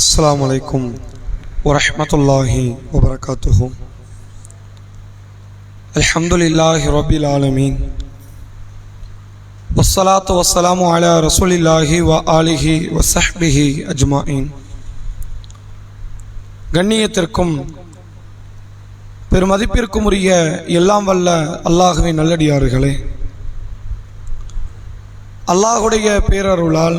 அஸ்லாம் வலைக்கும் வரமத்துல்லாஹி வபரகாத்துஹு அல்ஹம்துலில்லாஹி ரபில் ஆலமீன் வசலாத்து வசலாம் அலா ரசூலில்லாஹி வ ஆலிஹி வசஹ்பிஹி அஜ்மாயின் கண்ணியத்திற்கும் பெருமதிப்பிற்கும் உரிய எல்லாம் வல்ல அல்லாஹுவின் நல்லடியார்களே. அல்லாஹுடைய பேரருளால்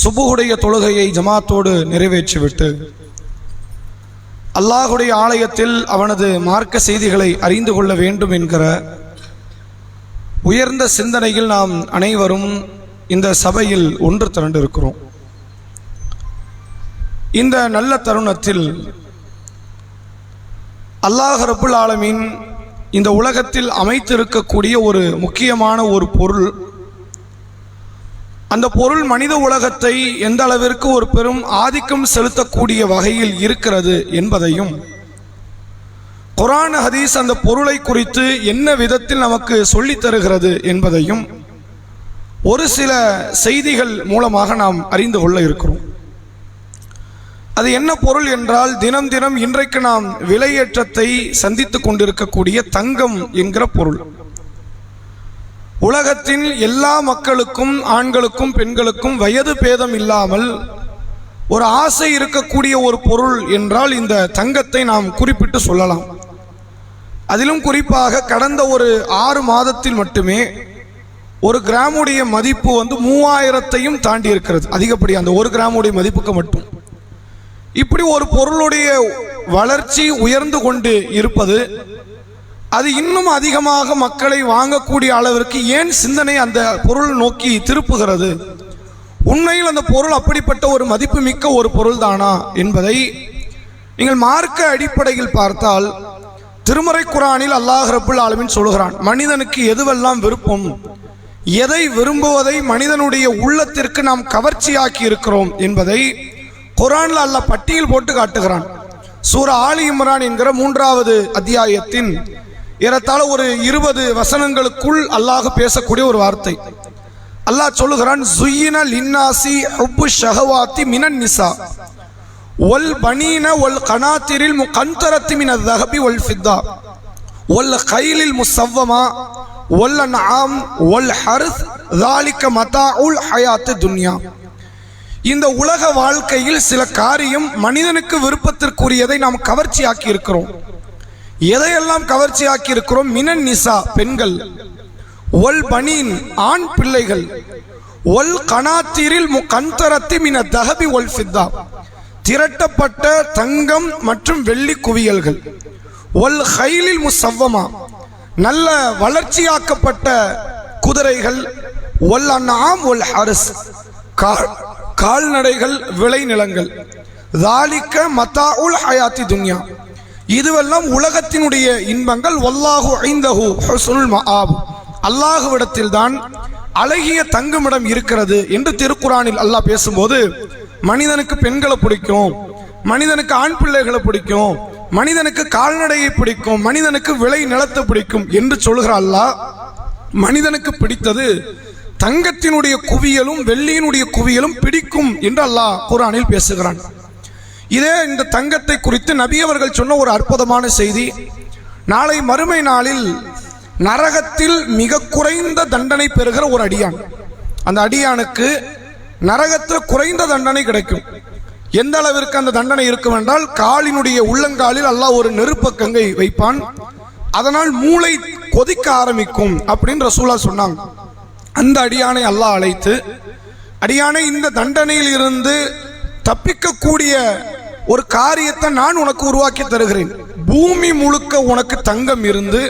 சுபுகுடைய தொழுகையை ஜமாத்தோடு நிறைவேற்றிவிட்டு அல்லாஹுடைய ஆலயத்தில் அவனது மார்க்க செய்திகளை அறிந்து கொள்ள வேண்டும் என்கிற உயர்ந்த சிந்தனையில் நாம் அனைவரும் இந்த சபையில் ஒன்று திரண்டிருக்கிறோம். இந்த நல்ல தருணத்தில் அல்லாஹ் ரபுல் ஆலமின் இந்த உலகத்தில் அமைத்திருக்கக்கூடிய ஒரு முக்கியமான ஒரு பொருள் அந்த பொருள் மனித உலகத்தை எந்த அளவிற்கு ஒரு பெரும் ஆதிக்கம் செலுத்தக்கூடிய வகையில் இருக்கிறது என்பதையும் குரான் ஹதீஸ் அந்த பொருளை குறித்து என்ன விதத்தில் நமக்கு சொல்லித் தருகிறது என்பதையும் ஒரு சில செய்திகள் மூலமாக நாம் அறிந்து கொள்ள இருக்கிறோம். அது என்ன பொருள் என்றால் தினம் தினம் இன்றைக்கு நாம் விலையேற்றத்தை சந்தித்துக் கொண்டிருக்கக்கூடிய தங்கம் என்கிற பொருள். உலகத்தின் எல்லா மக்களுக்கும் ஆண்களுக்கும் பெண்களுக்கும் வயது பேதம் இல்லாமல் ஒரு ஆசை இருக்கக்கூடிய ஒரு பொருள் என்றால் இந்த தங்கத்தை நாம் குறிப்பிட்டு சொல்லலாம். அதிலும் குறிப்பாக கடந்த ஒரு ஆறு மாதத்தில் மட்டுமே ஒரு கிராமுடைய மதிப்பு வந்து மூவாயிரத்தையும் தாண்டி இருக்கிறது. அதிகப்படி அந்த ஒரு கிராமுடைய மதிப்புக்கு மட்டும். இப்படி ஒரு பொருளுடைய வளர்ச்சி உயர்ந்து கொண்டு இருப்பது அது இன்னும் அதிகமாக மக்களை வாங்கக்கூடிய அளவிற்கு ஏன் சிந்தனை அந்த பொருள் நோக்கி திருப்புகிறது? உண்மையில் அந்த பொருள் அப்படிப்பட்ட ஒரு மதிப்பு மிக்க ஒரு பொருள் தானா என்பதை நீங்கள் மார்க்க அடிப்படையில் பார்த்தால் திருமறை குரானில் அல்லாஹ் ரபுல் ஆலமின் சொல்கிறான் மனிதனுக்கு எதுவெல்லாம் விருப்பம்? எதை விரும்புவதை மனிதனுடைய உள்ளத்திற்கு நாம் கவர்ச்சியாக்கி இருக்கிறோம் என்பதை குரான்ல அல்லாஹ் பட்டியல் போட்டு காட்டுகிறான். சூர ஆலி இம்ரான் என்கிற மூன்றாவது அத்தியாயத்தின் ஏறத்தாழ ஒரு இருபது வசனங்களுக்குள் அல்லாஹ் பேசக்கூடிய ஒரு வார்த்தை. அல்லாஹ் சொல்லுகிறான் சுயின லின்னாசி அப்பு ஷஹவாத்தி மினன் நிசா. ஒல் பனீன ஒல் கனாத்திரில் மு கந்தரத்தி மின தகபி ஒல் ஃபித்தா. ஒல் கைலில் முசவ்வமா. ஒல் நாம் ஒல் ஹர்த் தாலிக்க மதா உல் ஹயாத்து துன்யா. இந்த உலக வாழ்க்கையில் சில காரியம் மனிதனுக்கு விருப்பத்திற்குரியதை நாம் கவர்ச்சியாக்கி இருக்கிறோம். எதையெல்லாம் கவர்ச்சியாக்கி இருக்கிறோம் மினன் நிசா பெண்கள். ஒல் பனீன் ஆண் பிள்ளைகள். ஒல் கனாத்தீரில் கந்தரத்தி மின தகபி ஒல் சித்தா திரட்டப்பட்ட தங்கம் மற்றும் வெள்ளி குவியல்கள். ஒல் ஹைலில் முசவ்வமா நல்ல வளர்ச்சியாக்கப்பட்ட குதிரைகள். ஒல் அண்ணாம் ஒல் ஹரஸ். கால் கால்நடைகள் விளைநிலங்கள். தாலிக்க மத்தா உல் ஹயாத்தி துன்யா. இதுவெல்லாம் உலகத்தினுடைய இன்பங்கள். வல்லாஹு ஐந்தஹு ஹுஸ்னுல் மஆப் அல்லாஹுவிடத்தில் தான் அழகிய தங்குமிடம் இருக்கிறது என்று திருக்குறானில் அல்லாஹ் பேசும்போது மனிதனுக்கு பெண்களை பிடிக்கும் மனிதனுக்கு ஆண் பிள்ளைகளை பிடிக்கும் மனிதனுக்கு கால்நடையை பிடிக்கும் மனிதனுக்கு விளை நிலத்தை பிடிக்கும் என்று சொல்கிற அல்லாஹ் மனிதனுக்கு பிடித்தது தங்கத்தினுடைய குவியலும் வெள்ளியினுடைய குவியலும் பிடிக்கும் என்று அல்லாஹ் குரானில் பேசுகிறான். இதே இந்த தங்கத்தை குறித்து நபி அவர்கள் சொன்ன ஒரு அற்புதமான செய்தி. நாளை மறுமை நாளில் நரகத்தில் மிக குறைந்த தண்டனை பெறுகிற ஒரு அடியான். அந்த அடியானுக்கு நரகத்தில் குறைந்த தண்டனை கிடைக்கும். எந்த அளவிற்கு அந்த தண்டனை இருக்கும் என்றால் காலினுடைய உள்ளங்காலில் அல்லாஹ் ஒரு நெருப்பக்கங்கை வைப்பான். அதனால் மூளை கொதிக்க ஆரம்பிக்கும் அப்படின்னு ரசூலா சொன்னாங்க. அந்த அடியானை அல்லாஹ் அழைத்து அடியானை இந்த தண்டனையில் இருந்து தப்பிக்கக்கூடிய ஒரு காரியத்தை நான் உனக்கு உருவாக்கி தருகிறேன். பூமி முழுக்க உனக்கு தங்கம் இருந்து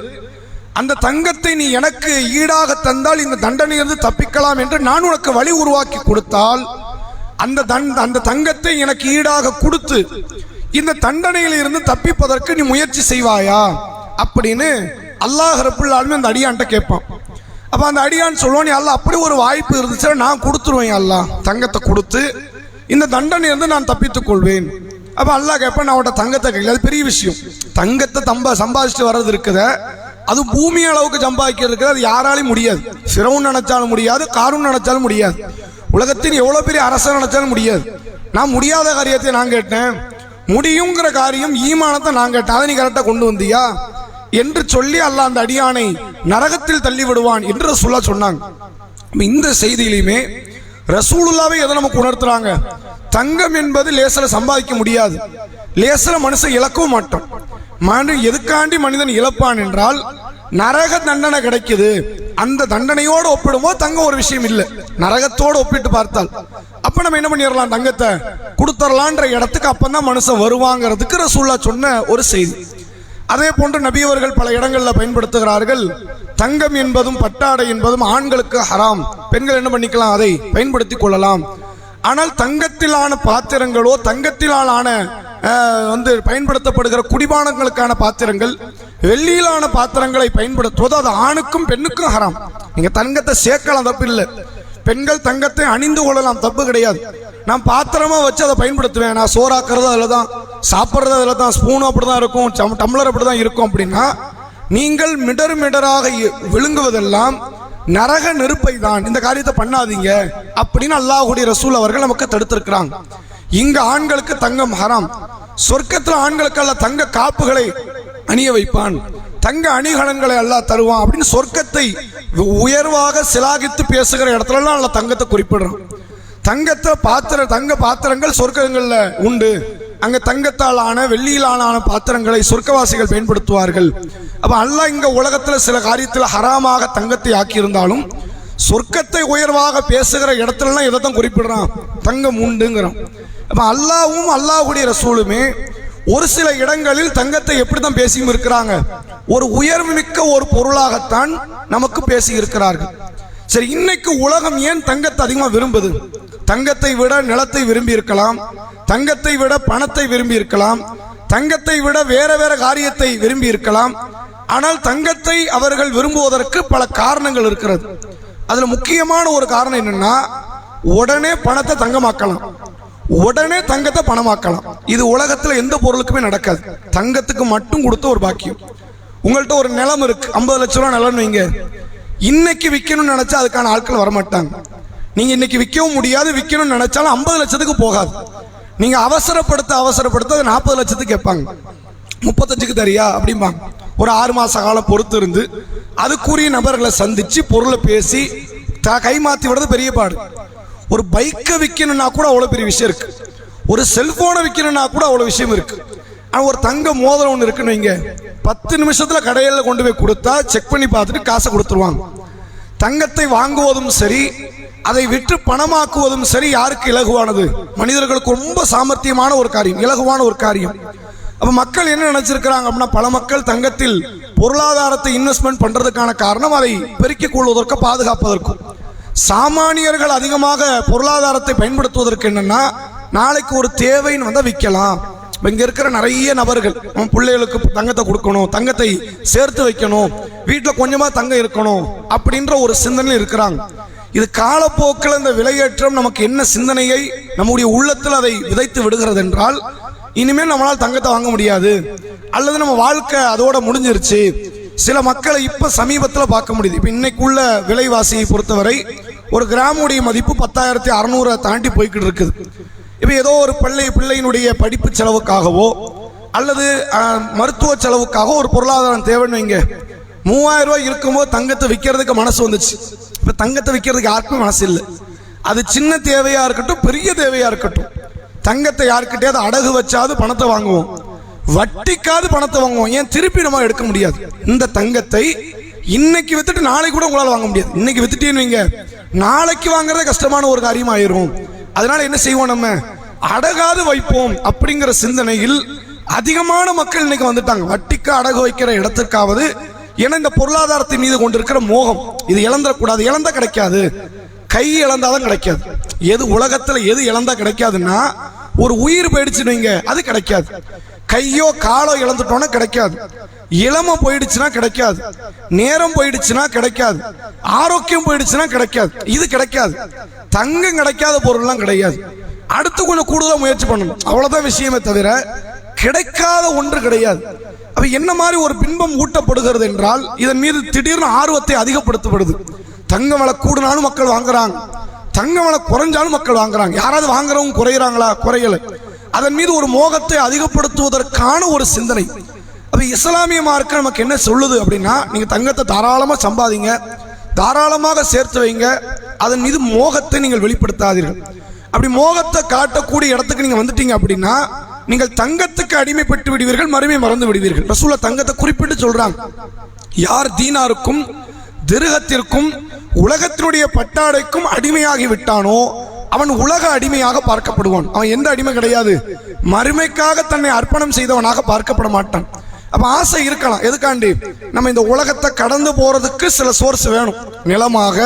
அந்த தங்கத்தை நீ எனக்கு ஈடாக தந்தால் இந்த தண்டனையிலிருந்து தப்பிக்கலாம் என்று நான் உனக்கு வழி உருவாக்கி கொடுத்தால் அந்த தன் அந்த தங்கத்தை எனக்கு ஈடாக கொடுத்து இந்த தண்டனையிலிருந்து தப்பிப்பதற்கு நீ முயற்சி செய்வாயா? அப்படின்னு அல்லாஹ் ரப்புல்லாலுமே அந்த அடியான்ட்ட கேட்பான். அப்போ அந்த அடியான் சொல்லுவான் நீ அல்ல அப்படி ஒரு வாய்ப்பு இருந்துச்சுன்னா நான் கொடுத்துருவேன் அல்லா தங்கத்தை கொடுத்து இந்த தண்டனையிலிருந்து நான் தப்பித்துக் கொள்வேன். அப்போ அல்லாஹ் கேட்பேன் நான் அவட்ட தங்கத்தை கையில் அது பெரிய விஷயம். தங்கத்தை தம்ப சம்பாதிச்சுட்டு வர்றது இருக்குத. அது பூமி அளவுக்கு சம்பாதிக்கிறது அது யாராலையும் முடியாது. ஃபிரௌன் நினைச்சாலும் முடியாது காரும் நினைச்சாலும் முடியாது. உலகத்தின் எவ்வளோ பெரிய அரசன் நினைச்சாலும் முடியாது. நான் முடியாத காரியத்தை நான் கேட்டேன். முடியுங்கிற காரியம் ஈமானத்தை நான் கேட்டேன். அதை நீ கரெக்டாக கொண்டு வந்தியா? என்று சொல்லி அல்ல அந்த அடியானை நரகத்தில் தள்ளி விடுவான் என்று சொல்ல சொன்னாங்க. இந்த செய்தியிலையுமே ரசூலுல்லாவே எதை நமக்கு உணர்த்துறாங்க? தங்கம் என்பது லேசில் சம்பாதிக்க முடியாது. லேசில் மனுஷன் இழக்கவும் மாட்டோம் மனு எதுக்காண்டி மனிதன் இழப்பான் என்றால் நரக தண்டனை கிடைக்குது. அந்த தண்டனையோடு ஒப்பிடும்போது தங்கம் ஒரு விஷயம் இல்லை. நரகத்தோடு ஒப்பிட்டு பார்த்தால். அப்ப நம்ம என்ன பண்ணிடலாம் தங்கத்தை? கொடுத்துடலான்ற இடத்துக்கு அப்பந்தான் மனுஷன் வருவாங்கிறதுக்கு ரசூல்லா சொன்ன ஒரு செய்தி. அதே போன்று நபியவர்கள் பல இடங்களில் பயன்படுத்துகிறார்கள். தங்கம் என்பதும் பட்டாடை என்பதும் ஆண்களுக்கு ஹராம். பெண்கள் என்ன பண்ணிக்கலாம்? அதை பயன்படுத்திக் கொள்ளலாம். ஆனால் தங்கத்திலான பாத்திரங்களோ தங்கத்திலான வந்து பயன்படுத்தப்படுகிற குடிபானங்களுக்கான பாத்திரங்கள் வெள்ளியிலான பாத்திரங்களை பயன்படுத்துவது அது ஆணுக்கும் பெண்ணுக்கும் ஹராம். நீங்கள் தங்கத்தை சேர்க்கலாம் தப்பு இல்லை. பெண்கள் தங்கத்தை அணிந்து கொள்ளலாம் தப்பு கிடையாது. நான் பாத்திரமாக வச்சு அதை பயன்படுத்துவேன். நான் சோறாக்குறது அதில் தான் சாப்பிட்றது அதில் தான் ஸ்பூனும் அப்படி தான் இருக்கும் டம்ளர் அப்படி தான் இருக்கும் அப்படின்னா நீங்கள் மிடர் மிடராக விழுங்குவதெல்லாம் நரக நெருப்பை தான் இந்த காரியத்தை பண்ணாதீங்க அப்படின்னு அல்லாஹுடைய ரசூல் அவர்கள் நமக்கு தடுத்திருக்கிறாங்க. இங்க ஆண்களுக்கு தங்கம் ஹராம். சொர்க்கத்தில் ஆண்களுக்கு அல்ல தங்க காப்புகளை அணிய வைப்பான். தங்க அணிகலன்களை அல்லாஹ் தருவான் அப்படின்னு சொர்க்கத்தை உயர்வாக சிலாகித்து பேசுகிற இடத்துலலாம் அல்ல தங்கத்தை குறிப்பிடுறான். தங்கத்தை பாத்திர தங்க பாத்திரங்கள் சொர்க்கங்களில் உண்டு. அங்க தங்கத்தால் ஆன வெள்ளியிலான பாத்திரங்களை சொர்க்கவாசிகள் பயன்படுத்துவார்கள். அப்ப அல்லாஹ் இங்க உலகத்துல சில காரியத்துல ஹராமாக தங்கத்தை ஆக்கியிருந்தாலும் சொர்க்கத்தை உயர்வாக பேசுகிற இடத்துலலாம் இதை தான் குறிப்பிடுறான். தங்கம் உண்டுங்கிறான். அப்ப அல்லாவும் அல்லாஹுடைய ரசூலுமே ஒரு சில இடங்களில் தங்கத்தை எப்படி தான் பேசியும் இருக்கிறாங்க? ஒரு உயர்வுமிக்க ஒரு பொருளாகத்தான் நமக்கு பேசி இருக்கிறார்கள். சரி இன்னைக்கு உலகம் ஏன் தங்கத்தை அதிகமாக விரும்புது? தங்கத்தை விட நிலத்தை விரும்பி இருக்கலாம் தங்கத்தை விட பணத்தை விரும்பி இருக்கலாம் தங்கத்தை விட வேற வேற காரியத்தை விரும்பி இருக்கலாம் ஆனால் தங்கத்தை அவர்கள் விரும்புவதற்கு பல காரணங்கள் இருக்கிறது. அதுல முக்கியமான ஒரு காரணம் என்னன்னா உடனே பணத்தை தங்கமாக்கலாம். உடனே தங்கத்தை பணமாக்கலாம். இது உலகத்துல எந்த பொருளுக்குமே நடக்காது. தங்கத்துக்கு மட்டும் கொடுத்த ஒரு பாக்கியம். உங்கள்ட்ட ஒரு நிலம் இருக்கு. ஐம்பது லட்ச ரூபா நிலம்னு வைங்க. இன்னைக்கு விற்கணும்னு நினைச்சா அதுக்கான ஆட்கள் வரமாட்டாங்க. நீங்க இன்னைக்கு விற்கவும் முடியாது விற்கணும்னு நினைச்சாலும் ஐம்பது லட்சத்துக்கு போகாது. நீங்க அவசரப்படுத்த அவசரப்படுத்த அது நாற்பது லட்சத்துக்கு கேட்பாங்க. முப்பத்தஞ்சுக்கு தரியா? அப்படிம்பாங்க. ஒரு ஆறு மாச காலம் பொறுத்து இருந்து அதுக்குரிய நபர்களை சந்திச்சு பொருளை பேசி த கை மாத்தி விடுறது பெரிய பாடு. ஒரு பைக்கை விற்கணும்னா கூட அவ்வளோ பெரிய விஷயம் இருக்கு. ஒரு செல்போனை விற்கணும்னா கூட அவ்வளோ விஷயம் இருக்கு. ஆனால் ஒரு தங்க மோதிரம் ஒன்று இருக்குன்னு வைங்க. பத்து நிமிஷத்துல கடையில் கொண்டு போய் கொடுத்தா செக் பண்ணி பார்த்துட்டு காசை கொடுத்துருவாங்க. தங்கத்தை வாங்குவதும் சரி அதை விற்று பணமாக்குவதும் சரி யாருக்கு இலகுவானது? மனிதர்களுக்கு ரொம்ப சாமர்த்தியமான ஒரு காரியம் இலகுவான ஒரு காரியம். அப்போ மக்கள் என்ன நினைச்சிருக்கிறாங்க அப்படின்னா பல மக்கள் தங்கத்தில் பொருளாதாரத்தை இன்வெஸ்ட்மெண்ட் பண்ணுறதுக்கான காரணம் அதை பெருக்கிக் கொள்வதற்கு பாதுகாப்பதற்கும். சாமானியர்கள் அதிகமாக பொருளாதாரத்தை பயன்படுத்துவதற்கு என்னென்னா நாளைக்கு ஒரு தேவைன்னு வந்தால் விற்கலாம் இங்க இருக்கிற நிறைய நபர்கள் நம்ம பிள்ளைகளுக்கு தங்கத்தை கொடுக்கணும் தங்கத்தை சேர்த்து வைக்கணும் வீட்டில் கொஞ்சமா தங்கம் இருக்கணும் அப்படின்ற ஒரு சிந்தனை இருக்கிறாங்க. இது காலப்போக்கில் இந்த விலையேற்றம் நமக்கு என்ன சிந்தனையை நம்முடைய உள்ளத்தில் அதை விதைத்து விடுகிறது என்றால் இனிமேல் நம்மளால் தங்கத்தை வாங்க முடியாது. அல்லது நம்ம வாழ்க்கை அதோட முடிஞ்சிருச்சு. சில மக்களை இப்ப சமீபத்தில் பார்க்க முடியுது. இப்போ இன்னைக்குள்ள விலைவாசியை பொறுத்தவரை ஒரு கிராமுடைய மதிப்பு பத்தாயிரத்தி அறநூறை தாண்டி போய்கிட்டு இருக்குது. இப்போ ஏதோ ஒரு பிள்ளை பிள்ளையினுடைய படிப்பு செலவுக்காகவோ அல்லது மருத்துவ செலவுக்காக ஒரு பொருளாதாரம் தேவைன்னு வைங்க. மூவாயிரம் ரூபாய் இருக்கும்போது தங்கத்தை விற்கிறதுக்கு மனசு வந்துச்சு. இப்போ தங்கத்தை விற்கிறதுக்கு யாருக்கும் மனசு இல்லை. அது சின்ன தேவையாக இருக்கட்டும் பெரிய தேவையாக இருக்கட்டும். தங்கத்தை யாருக்கிட்டே அடகு வச்சாது பணத்தை வாங்குவோம். வட்டிக்காது பணத்தை வாங்குவோம். ஏன் திருப்பி நம்ம எடுக்க முடியாது? இந்த தங்கத்தை இன்னைக்கு வித்துட்டு நாளைக்கு கூட உங்களால் வாங்க முடியாது. இன்னைக்கு வித்துட்டேன்னு வைங்க. நாளைக்கு வாங்குறதே கஷ்டமான ஒரு காரியம் ஆயிரும் அதனால என்ன செய்வோம் நம்ம? அடகாது வைப்போம் அப்படிங்கிற சிந்தனையில் அதிகமான மக்கள் இன்னைக்கு வந்துட்டாங்க. வட்டிக்கு அடகு வைக்கிற இடத்திற்காவது ஏன்னா இந்த பொருளாதாரத்தின் மீது கொண்டிருக்கிற மோகம். இது இழந்துடக்கூடாது. இழந்தா கிடைக்காது. கை இழந்தாதான் கிடைக்காது. எது உலகத்துல எது இழந்தா கிடைக்காதுன்னா ஒரு உயிர் போயிடுச்சு வைங்க அது கிடைக்காது. கையோ காலோ இழந்துட்டோன்னா கிடைக்காது. இளமை போயிடுச்சுன்னா கிடைக்காது. நேரம் போயிடுச்சுன்னா கிடைக்காது. ஆரோக்கியம் போயிடுச்சுன்னா கிடைக்காது. இது கிடைக்காது. தங்கம் கிடைக்காத பொருள்லாம் கிடையாது. அடுத்து கொஞ்சம் கூடுதலாக முயற்சி பண்ணணும். அவ்வளோதான் விஷயமே தவிர கிடைக்காத ஒன்று கிடையாது. அப்ப என்ன மாதிரி ஒரு பின்பம் ஊட்டப்படுகிறது என்றால் இதன் மீது திடீர்னு ஆர்வத்தை அதிகப்படுத்தப்படுது. தங்க விலை கூடுனாலும் மக்கள் வாங்குறாங்க. தங்கம் விலை குறைஞ்சாலும் மக்கள் வாங்குறாங்க. யாராவது வாங்குறவங்க குறையிறாங்களா? குறையலை. அதன் மீது ஒரு மோகத்தை அதிகப்படுத்துவதற்கான ஒரு சிந்தனை. அப்போ இஸ்லாமிய மார்க்கம் நமக்கு என்ன சொல்லுது அப்படின்னா நீங்கள் தங்கத்தை தாராளமாக சம்பாதிங்க தாராளமாக சேர்த்து வைங்க அதன் மீது மோகத்தை நீங்கள் வெளிப்படுத்தாதீர்கள். அப்படி மோகத்தை காட்டக்கூடிய இடத்துக்கு நீங்கள் வந்துட்டீங்க அப்படின்னா நீங்கள் தங்கத்துக்கு அடிமைப்பட்டு விடுவீர்கள் மறுமை மறந்து விடுவீர்கள். ரசூலா தங்கத்தை குறிப்பிட்டு சொல்றாங்க. யார் தீனாருக்கும் திருகத்திற்கும் உலகத்தினுடைய பட்டாடைக்கும் அடிமையாகி விட்டானோ அவன் உலக அடிமையாக பார்க்கப்படுவான். அவன் எந்த அடிமை கிடையாது. மறுமைக்காக தன்னை அர்ப்பணம் செய்தவனாக பார்க்கப்பட மாட்டான். அப்ப ஆசை இருக்கலாம். எதுக்காண்டி? நம்ம இந்த உலகத்தை கடந்து போறதுக்கு சில சோர்ஸ் வேணும். நிலமாக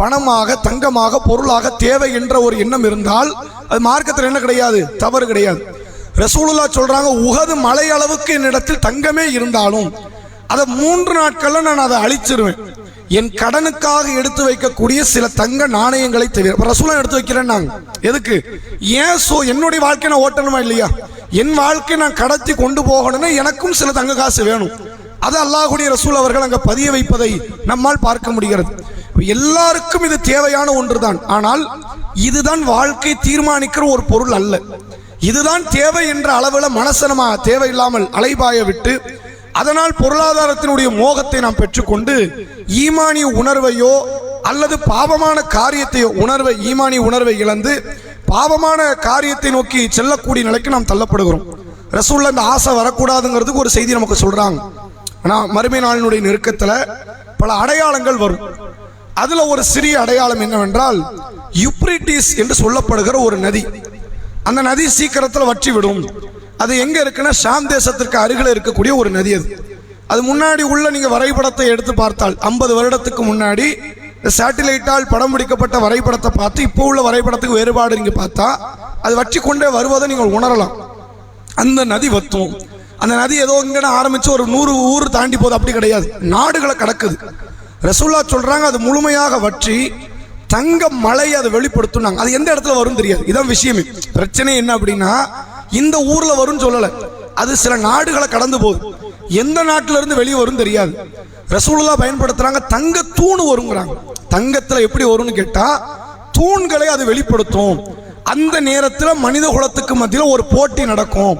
பணமாக தங்கமாக பொருளாக தேவை என்ற ஒரு எண்ணம் இருந்தால் அது மார்க்கத்தில் என்ன கிடையாது? தவறு கிடையாது. ரசூலுல்லா சொல்றாங்க உகது மலை அளவுக்கு என்னிடத்தில் தங்கமே இருந்தாலும் அதை மூன்று நாட்கள்ல நான் அதை அழிச்சிருவேன். என் கடனுக்காக எடுத்து வைக்கக்கூடிய சில தங்க நாணயங்களை தவிர ரசூலம் எடுத்து வைக்கிறேன் நாங்க எதுக்கு? ஏன் சோ என்னுடைய வாழ்க்கை நான் ஓட்டணுமா இல்லையா? என் வாழ்க்கை நான் கடத்தி கொண்டு போகணும்னா எனக்கும் சில தங்க காசு வேணும். அது அல்லாஹுடைய ரசூல் அவர்கள் அங்கே பதிய வைப்பதை நம்மால் பார்க்க முடிகிறது. எல்லாருக்கும் இது தேவையான ஒன்றுதான். ஆனால் இதுதான் வாழ்க்கை தீர்மானிக்கிற ஒரு பொருள் அல்ல. இதுதான் தேவை என்ற அளவில் மனசனமாக தேவையில்லாமல் அலைபாய விட்டு அதனால் பொருளாதாரத்தினுடைய மோகத்தை நாம் பெற்றுக்கொண்டு ஈமானிய உணர்வையோ அல்லது பாவமான காரியத்தையோ உணர்வை ஈமானிய உணர்வை இழந்து பாவமான காரியத்தை நோக்கி செல்லக்கூடிய நிலைக்கு நாம் தள்ளப்படுகிறோம். ரசூலில் இந்த ஆசை வரக்கூடாதுங்கிறதுக்கு ஒரு செய்தி நமக்கு சொல்கிறாங்க ஆனால் மறுமை நாளினுடைய நெருக்கத்தில் பல அடையாளங்கள் வரும். அதில் ஒரு சிறிய அடையாளம் என்னவென்றால் யுப்ரிட்டிஸ் என்று சொல்லப்படுகிற ஒரு நதி. அந்த நதி சீக்கிரத்தில் வற்றி விடும். அது எங்கே இருக்குன்னா ஷாம் தேசத்திற்கு அருகில் இருக்கக்கூடிய ஒரு நதி அது. அது முன்னாடி உள்ள நீங்கள் வரைபடத்தை எடுத்து பார்த்தால் ஐம்பது வருடத்துக்கு முன்னாடி சேட்டிலைட்டால் படம் பிடிக்கப்பட்ட வரைபடத்தை பார்த்து இப்போ உள்ள வரைபடத்துக்கு வேறுபாடு நீங்கள் பார்த்தா அது வற்றி கொண்டே வருவதை நீங்கள் உணரலாம். அந்த நதி வத்தும். அந்த நதி ஏதோ இங்கே ஆரம்பித்து ஒரு நூறு ஊர் தாண்டி போகுது அப்படி கிடையாது. நாடுகளை கடக்குது. ரசூல்லா சொல்கிறாங்க அது முழுமையாக வற்றி தங்க மழையை அதை வெளிப்படுத்தினாங்க. அது எந்த இடத்துல வரும் தெரியாது. இதான் விஷயமே. பிரச்சனை என்ன அப்படின்னா இந்த ஊரில் வரும்னு சொல்லலை. அது சில நாடுகளை கடந்து போகுது. எந்த நாட்டிலிருந்து வெளியே வரும் தெரியாது. ரசூலுல்லா பயன்படுத்துறாங்க தங்க தூண் வருங்கிறாங்க தங்கத்தில் எப்படி வரும்னு கேட்டால் தூண்களை அது வெளிப்படுத்தும். அந்த நேரத்தில் மனித குலத்துக்கு மத்தியில் ஒரு போட்டி நடக்கும்.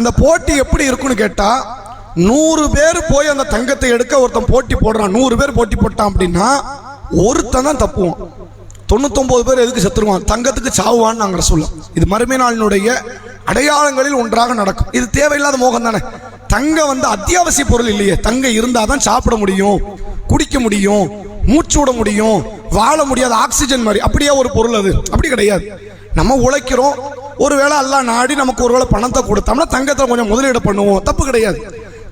அந்த போட்டி எப்படி இருக்கும்னு கேட்டால் நூறு பேர் போய் அந்த தங்கத்தை எடுக்க ஒருத்தன் போட்டி போடுறான். நூறு பேர் போட்டி போட்டான் அப்படின்னா ஒருத்தன் தான் தப்புவான். தொண்ணூத்தொம்பது பேர் எதுக்கு செத்துருவான்? தங்கத்துக்கு சாவுவான்னு நாங்கள் சொல்லலாம் இது மறுமை நாளினுடைய அடையாளங்களில் ஒன்றாக நடக்கும். இது தேவையில்லாத மோகம் தானே. தங்கம் வந்து அத்தியாவசிய பொருள் இல்லையே. தங்கம் இருந்தால் தான் சாப்பிட முடியும் குடிக்க முடியும் மூச்சு விட முடியும் வாழ முடியாத ஆக்சிஜன் மாதிரி. அப்படியே ஒரு பொருள் அது. அப்படி கிடையாது. நம்ம உழைக்கிறோம். ஒருவேளை எல்லாம் நாடி நமக்கு ஒருவேளை பணத்தை கொடுத்தோம்னா தங்கத்தில் கொஞ்சம் முதலீடு பண்ணுவோம். தப்பு கிடையாது.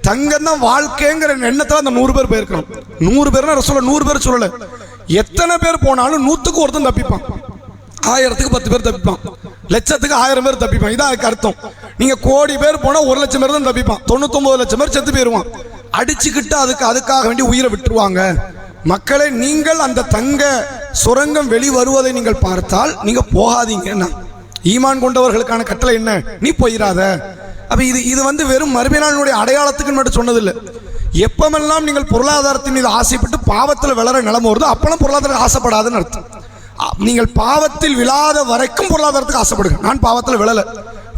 தங்கம் தான் வாழ்க்கைங்கிற எண்ணத்தில் அந்த நூறு பேர் போயிருக்கணும் நூறு பேர்னா சொல்ல நூறு பேர் சொல்லலை. எத்தனை பேர் போனாலும் நூற்றுக்கு ஒருத்தன் தப்பிப்பான். ஆயிரத்துக்கு பத்து பேர் தப்பிப்பான். லட்சத்துக்கு ஆயிரம் பேர் தப்பிப்பான். இதான் அதுக்கு அர்த்தம். நீங்க கோடி பேர் போனா ஒரு லட்சம் பேர் தான் தப்பிப்பான். தொண்ணூத்தொன்பது லட்சம் பேர் செத்து போயிருவான். அடிச்சுக்கிட்டு அதுக்கு அதுக்காக வேண்டி உயிரை விட்டுருவாங்க. மக்களை நீங்கள் அந்த தங்க சுரங்கம் வெளி வருவதை நீங்கள் பார்த்தால் நீங்க போகாதீங்கன்னா ஈமான் கொண்டவர்களுக்கான கட்டளை என்ன? நீ போயிடாத அப்ப இது இது வந்து வெறும் மறுமையினுடைய அடையாளத்துக்கு மட்டும் சொன்னதில்லை. எப்பமெல்லாம் நீங்கள் பொருளாதாரத்தின் மீது ஆசைப்பட்டு பாவத்தில் விளர நிலம் வருதோ அப்பெல்லாம் பொருளாதாரம் ஆசைப்படாதுன்னு அர்த்தம். நீங்கள் பாவத்தில் விழாத வரைக்கும் பொருளாதாரத்துக்கு ஆசைப்படுங்க. நான் பாவத்தில் விழலை.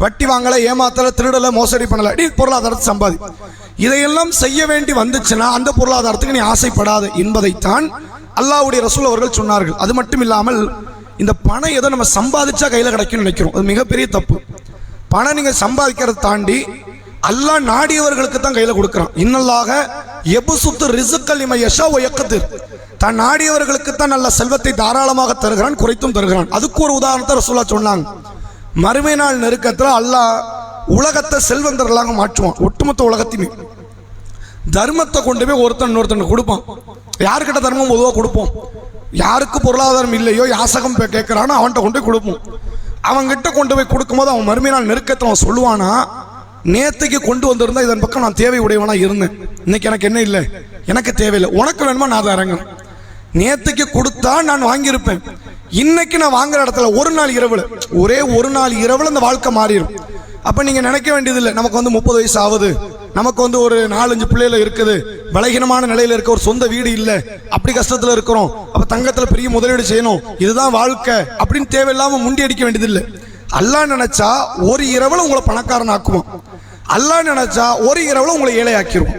வட்டி வாங்கலை ஏமாத்தலை திருடலை மோசடி பண்ணலை. நீ பொருளாதாரத்தை சம்பாதி. இதையெல்லாம் செய்ய வேண்டி வந்துச்சுன்னா அந்த பொருளாதாரத்துக்கு நீ ஆசைப்படாது என்பதைத்தான் அல்லாஹ்வுடைய ரசூல் அவர்கள் சொன்னார்கள். அது மட்டும் இல்லாமல் இந்த பணம் ஏதோ நம்ம சம்பாதிச்சா கையில் கிடைக்கும்னு நினைக்கிறோம். அது மிகப்பெரிய தப்பு. பணம் நீங்கள் சம்பாதிக்கிறத தாண்டி அல்லாஹ் நாடியவர்களுக்கு தான் கையில் கொடுக்குறான். இன்னல்லாக எபுசுத்து ரிசுக்கல் இமை யஷா ஒயக்கத்து தான் நாடியவர்களுக்கு தான் நல்ல செல்வத்தை தாராளமாக தருகிறான் குறைத்தும் தருகிறான். அதுக்கு ஒரு உதாரணத்தை ரசூலா சொன்னாங்க. மறுமை நாள் நெருக்கத்தில் அல்லாஹ் உலகத்தை செல்வந்தர்களாக மாற்றுவான் ஒட்டுமொத்த உலகத்தையுமே. தர்மத்தை கொண்டு போய் ஒருத்தன் இன்னொருத்தன் கொடுப்பான். யாருக்கிட்ட தர்மம் பொதுவாக கொடுப்போம்? யாருக்கு பொருளாதாரம் இல்லையோ யாசகம் கேட்குறான்னு அவன்கிட்ட கொண்டு போய் கொடுப்போம். அவன்கிட்ட கொண்டு போய் கொடுக்கும்போது அவன் மறுமை நாள் நெருக்கத்தில் அவன் சொல்லுவானா நேத்துக்கு கொண்டு வந்திருந்தா இதன் பக்கம் நான் தேவை உடையவனா இருந்தேன். இன்னைக்கு எனக்கு என்ன இல்லை? எனக்கு தேவையில்லை. உனக்கு வேணுமா நான் அதை இறங்கினேன் நேத்துக்கு கொடுத்தா நான் வாங்கியிருப்பேன். இன்னைக்கு நான் வாங்குற இடத்துல ஒரு நாள் இரவுல ஒரே ஒரு நாள் இரவுல இந்த வாழ்க்கை மாறிடும் அப்போ நீங்கள் நினைக்க வேண்டியதில்லை நமக்கு வந்து முப்பது வயசு ஆகுது நமக்கு வந்து ஒரு நாலஞ்சு பிள்ளையில இருக்குது பலகீனமான நிலையில இருக்க ஒரு சொந்த வீடு இல்லை அப்படி கஷ்டத்தில் இருக்கிறோம் அப்போ தங்கத்தில் பெரிய முதலீடு செய்யணும் இதுதான் வாழ்க்கை அப்படின்னு தேவையில்லாமல் முண்டி அடிக்க வேண்டியதில்லை. அல்லா நினைச்சா ஒரு இரவில் உங்களை பணக்காரன் ஆக்குவோம் அல்லா நினைச்சா ஒரு இரவில் உங்களை ஏழையாக்கிரும்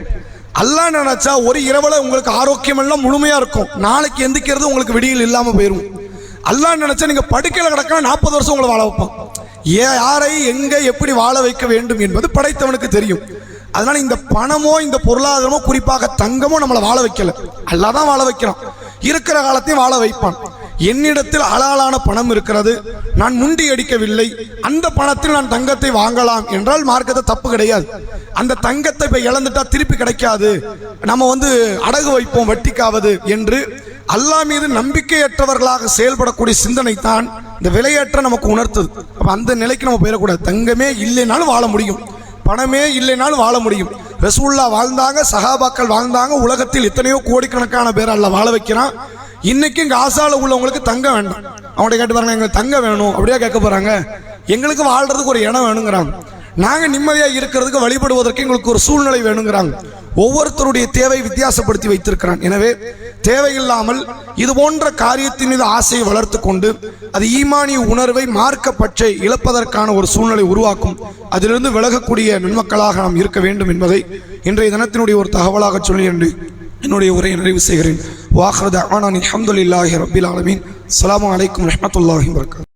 அல்லா நினைச்சா ஒரு இரவுல உங்களுக்கு ஆரோக்கியம் எல்லாம் முழுமையா இருக்கும். நாளைக்கு எந்திக்கிறது உங்களுக்கு விடியல் இல்லாம போயிடும் அல்லா நினைச்சா நீங்க படுக்கையில் கிடக்கலாம் நாற்பது வருஷம் உங்களை வாழ வைப்பான். ஏ யாரை எங்க எப்படி வாழ வைக்க வேண்டும் என்பது படைத்தவனுக்கு தெரியும். அதனால இந்த பணமோ இந்த பொருளாதாரமோ குறிப்பாக தங்கமோ நம்மளை வாழ வைக்கல. அல்லாதான் வாழ வைக்கிறான். இருக்கிற காலத்தையும் வாழ வைப்பான். என்னிடத்தில் அலாலான பணம் இருக்கிறது. நான் முண்டி அடிக்கவில்லை. அந்த பணத்தில் நான் தங்கத்தை வாங்கலாம் என்றால் மார்க்கத்தை தப்பு கிடையாது. அந்த தங்கத்தை இப்போ இழந்துட்டா திருப்பி கிடைக்காது. நம்ம வந்து அடகு வைப்போம் வட்டிக்காவது என்று அல்லாஹ் மீது நம்பிக்கையற்றவர்களாக செயல்படக்கூடிய சிந்தனை தான் இந்த விலையற்ற நமக்கு உணர்த்துது. அப்போ அந்த நிலைக்கு நம்ம போயிடக்கூடாது. தங்கமே இல்லைனாலும் வாழ முடியும். பணமே இல்லைனாலும் வாழ முடியும். ரசூல்லா வாழ்ந்தாங்க சஹாபாக்கள் வாழ்ந்தாங்க உலகத்தில் எத்தனையோ கோடிக்கணக்கான பேர் அல்ல வாழ வைக்கிறான். இன்னைக்கு இங்கே ஆசால உள்ளவங்களுக்கு தங்கம் வேண்டாம். அவங்கள்ட்ட கேட்டு பாருங்க எங்களுக்கு தங்கம் வேணும். அப்படியே கேட்க போறாங்க. எங்களுக்கு வாழ்றதுக்கு ஒரு இடம் வேணுங்கிறாங்க. நாங்க நிம்மதியா இருக்கிறதுக்கு வழிபடுவதற்கு எங்களுக்கு ஒரு சூழ்நிலை வேணுங்கிறாங்க. ஒவ்வொருத்தருடைய தேவை வித்தியாசப்படுத்தி வைத்திருக்கிறான். எனவே தேவையில்லாமல் இது போன்ற காரியத்தின் மீது ஆசையை வளர்த்து கொண்டு அது ஈமானிய உணர்வை மார்க்க பற்றை இழப்பதற்கான ஒரு சூழ்நிலை உருவாக்கும். அதிலிருந்து விலகக்கூடிய நன்மக்களாக நாம் இருக்க வேண்டும் என்பதை இன்றைய தினத்தினுடைய ஒரு தகவலாக சொல்லி என்று என்னுடைய உரையை நிறைவு செய்கிறேன் வாஹ்ரத ஆனான் அஹமதுல்லாஹி ரபில் ஆலமீன் அஸ்ஸலாமு அலைக்கும் ரஹ்மத்துல்லாஹி வபரகாத்துஹு